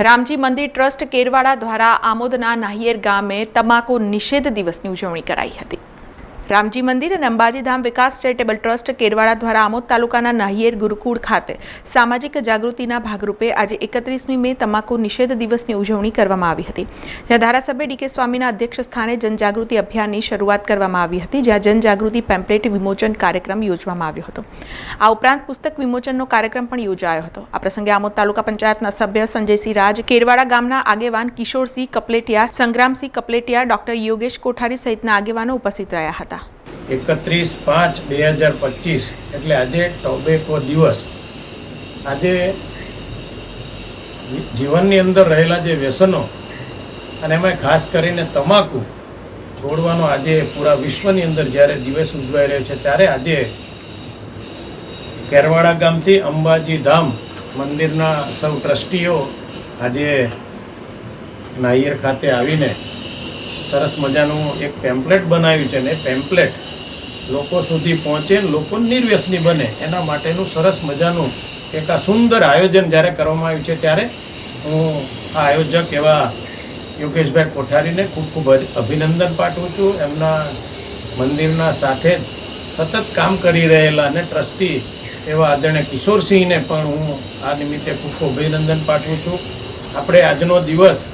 રામજી મંદિર ટ્રસ્ટ કેરવાડા દ્વારા આમોદના નાહિયેર ગામે તમાકુ નિષેધ દિવસની ઉજવણી કરાઈ હતી. રામજી મંદિર અને અંબાજી ધામ વિકાસ ચેરિટેબલ ટ્રસ્ટ કેરવાડા દ્વારા આમોદ તાલુકાના નાહિયેર ગુરુકુળ ખાતે સામાજિક જાગૃતિના ભાગરૂપે આજે એકત્રીસમી મે તમાકુ નિષેધ દિવસની ઉજવણી કરવામાં આવી હતી. જ્યાં ધારાસભ્ય ડીકે સ્વામીના અધ્યક્ષ સ્થાને જનજાગૃતિ અભિયાનની શરૂઆત કરવામાં આવી હતી, જ્યાં જનજાગૃતિ પેમ્પલેટ વિમોચન કાર્યક્રમ યોજવામાં આવ્યો હતો. આ ઉપરાંત પુસ્તક વિમોચનનો કાર્યક્રમ પણ યોજાયો હતો. આ પ્રસંગે આમોદ તાલુકા પંચાયતના સભ્ય સંજયસિંહ રાજ, કેરવાડા ગામના આગેવાન કિશોરસિંહ કપલેટિયા, સંગ્રામસિંહ કપલેટિયા, ડોક્ટર યોગેશ કોઠારી સહિતના આગેવાનો ઉપસ્થિત રહ્યા હતા. એકત્રીસ પાંચ બે હજાર પચીસ. એટલે આજે ટોબેકો દિવસ. આજે જીવનની અંદર રહેલા જે વ્યસનો અને એમાં ખાસ કરીને તમાકુ છોડવાનો આજે પૂરા વિશ્વની અંદર જ્યારે દિવસ ઉજવાઈ રહ્યો છે, ત્યારે આજે કેરવાડા ગામથી અંબાજી ધામ મંદિરના સૌ ટ્રસ્ટીઓ આજે નાયર ખાતે આવીને સરસ મજાનું એક પેમ્પલેટ બનાવ્યું છે ને પેમ્પલેટ લોકો સુધી પહોંચે લોકો નિર્વ્યસની બને. એના માટેનું સરસ મજાનું એક આ સુંદર આયોજન જ્યારે કરવામાં આવ્યું છે ત્યારે હું આ આયોજક એવા યોગેશભાઈ કોઠારીને ખૂબ ખૂબ અભિ- અભિનંદન પાઠવું છું. એમના મંદિરના સાથે સતત કામ કરી રહેલા અને ટ્રસ્ટી એવા આદરણીય કિશોરસિંહને પણ હું આ નિમિત્તે ખૂબ ખૂબ અભિનંદન પાઠવું છું. આપણે આજનો દિવસ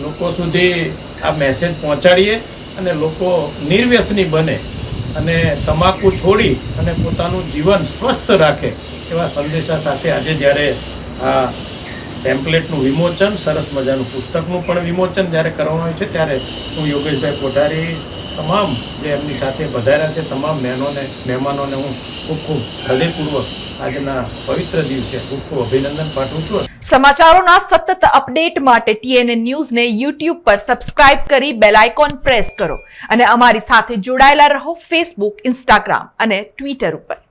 લોકો સુધી આ મેસેજ પહોંચાડીએ અને લોકો નિર્વ્યસની બને. અને તમાકુ છોડી અને પોતાનું જીવન સ્વસ્થ રાખે એવા સંદેશા સાથે આજે જ્યારે આ ટેમ્પલેટનું વિમોચન, સરસ મજાનું પુસ્તકનું પણ વિમોચન જ્યારે કરવાનું હોય છે, ત્યારે હું યોગેશભાઈ કોઠારી તમામ જે એમની સાથે વધાર્યા છે, તમામ મહેનોને મહેમાનોને હું ખૂબ ખૂબ હૃદયપૂર્વક આજના પવિત્ર દિવસે ખૂબ ખૂબ અભિનંદન પાઠવું છું. સમાચારોના સતત અપડેટ માટે ટીએનએ ન્યૂઝને યુટ્યુબ પર સબસ્ક્રાઇબ કરી બેલ આઇકોન પ્રેસ કરો અને અમારી સાથે જોડાયેલા રહો ફેસબુક ઇન્સ્ટાગ્રામ અને ટ્વિટર ઉપર.